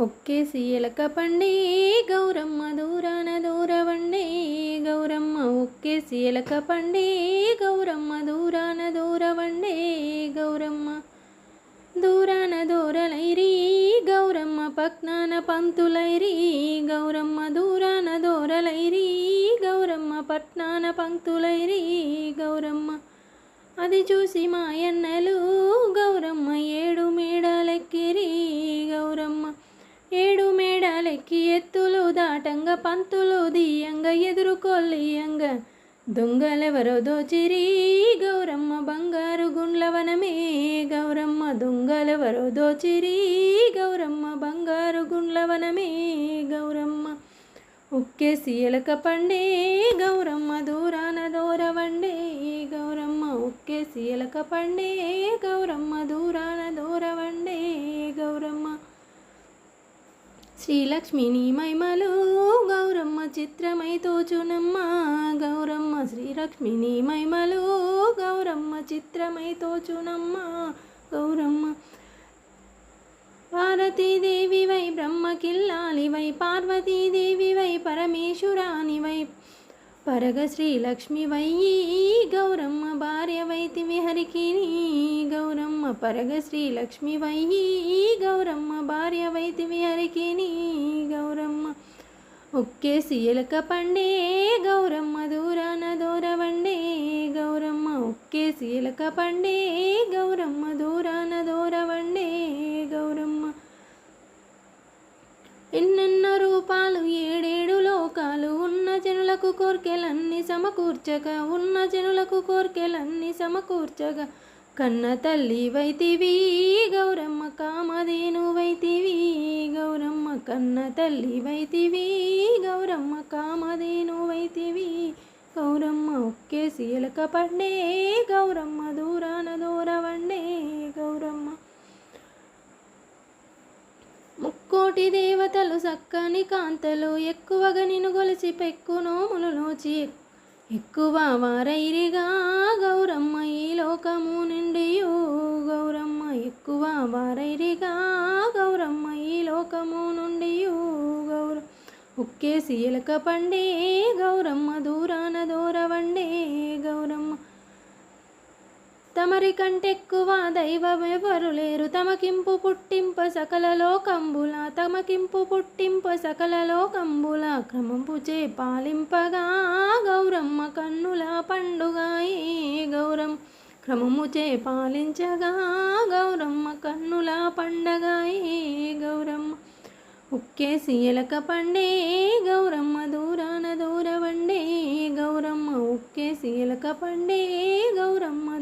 ఒక్కేసి ఎలక పండి గౌరమ్మ దూరాన దూరవండి గౌరమ్మ. ఒక్కేసి ఎలక పండి గౌరమ్మ దూరాన దూరవండి గౌరమ్మ. దూరాన దూరలైరి గౌరమ్మ పక్నాన పంతులైరి గౌరమ్మ. దూరాన దూరలైరి గౌరమ్మ పట్నాన పంక్తులైరి గౌరమ్మ. అది చూసి మాయన్నలు గౌరమ్మ ఏడు మేడాలెక్కిరి గౌరమ్మ. మేడాలెక్కి ఎత్తులు దాటంగా పంతులు దియంగా ఎదురుకొల్లియంగ దొంగలెవరో దోచిరి గౌరమ్మ బంగారు గుండ్లవనమే గౌరమ్మ దొంగలెవరో దోచిరి గౌరమ్మ బంగారు గుండ్లవనమే గౌరమ్మ ఉక్కేసి ఎలక పండే గౌరమ్మ దూరాన దూరవండే గౌరమ్మ ఉక్కేసి ఎలక పండే గౌరమ్మ దూరాన దూరవండే శ్రీలక్ష్మిని మైమలో గౌరమ్మ చిత్రమై తోచునమ్మ. గౌరమ్మ శ్రీలక్ష్మిని మైమలో గౌరమ్మ చిత్రమై తోచునమ్మ. గౌరమ్మ పార్వతీదేవి వై బ్రహ్మకిల్లాలి వై పార్వతీదేవి వై పరమేశ్వరాని వై పరగ శ్రీలక్ష్మి వై గౌరమ్మ భార్య వైతివి హరికి గౌరమ్మ పరగ శ్రీలక్ష్మి వయ్యి గౌరమ్మ భార్య వైతివి హరికి గౌరమ్మ ఒక్కే సీలక పండే గౌరమ్మ దూరాన దూరవండే గౌరమ్మ ఒక్కే సీలక పండే గౌరమ్మ జనులకు కోర్కెలన్నీ సమకూర్చక ఉన్న జనులకు కోర్కెలన్నీ సమకూర్చగా. కన్న తల్లి వైతివి గౌరమ్మ కామధేను వైతివి గౌరమ్మ కన్న తల్లి వైతివి గౌరమ్మ కామధేను వైతివి. గౌరమ్మ ఒక్కే ఎలక పండే గౌరమ్మ దూరా దూరవండే గౌరమ్మ కోటి దేవతలు సక్కని కాంతలు ఎక్కువగా నిన్ను గొలిచి పెక్కు నోములు నోచి. ఎక్కువ వారైరిగా గౌరమ్మ ఈ లోకము నుండి గౌరమ్మ ఎక్కువ వారైరిగా గౌరమ్మ ఈ లోకము నుండి గౌర ఉక్కేసి ఎలక పండే గౌరమ్మ దూరాన దూరవండే గౌరమ్మ తమరి కంటెక్కువ దైవమెవరు లేరు. తమకింపు పుట్టింప సకల లోకంబుల తమకింపు పుట్టింప సకల లోకంబుల క్రమంపుచే పాలింపగా గౌరమ్మ కన్నుల పండుగాయే గౌరం. క్రమముచే పాలించగా గౌరమ్మ కన్నుల పండగాయే గౌరమ్మ ఉక్కేసి ఎలక పండే గౌరమ్మ దూరాన దూరవండే గౌరమ్మ. ఉక్కేసి ఎలక పండే గౌరమ్మ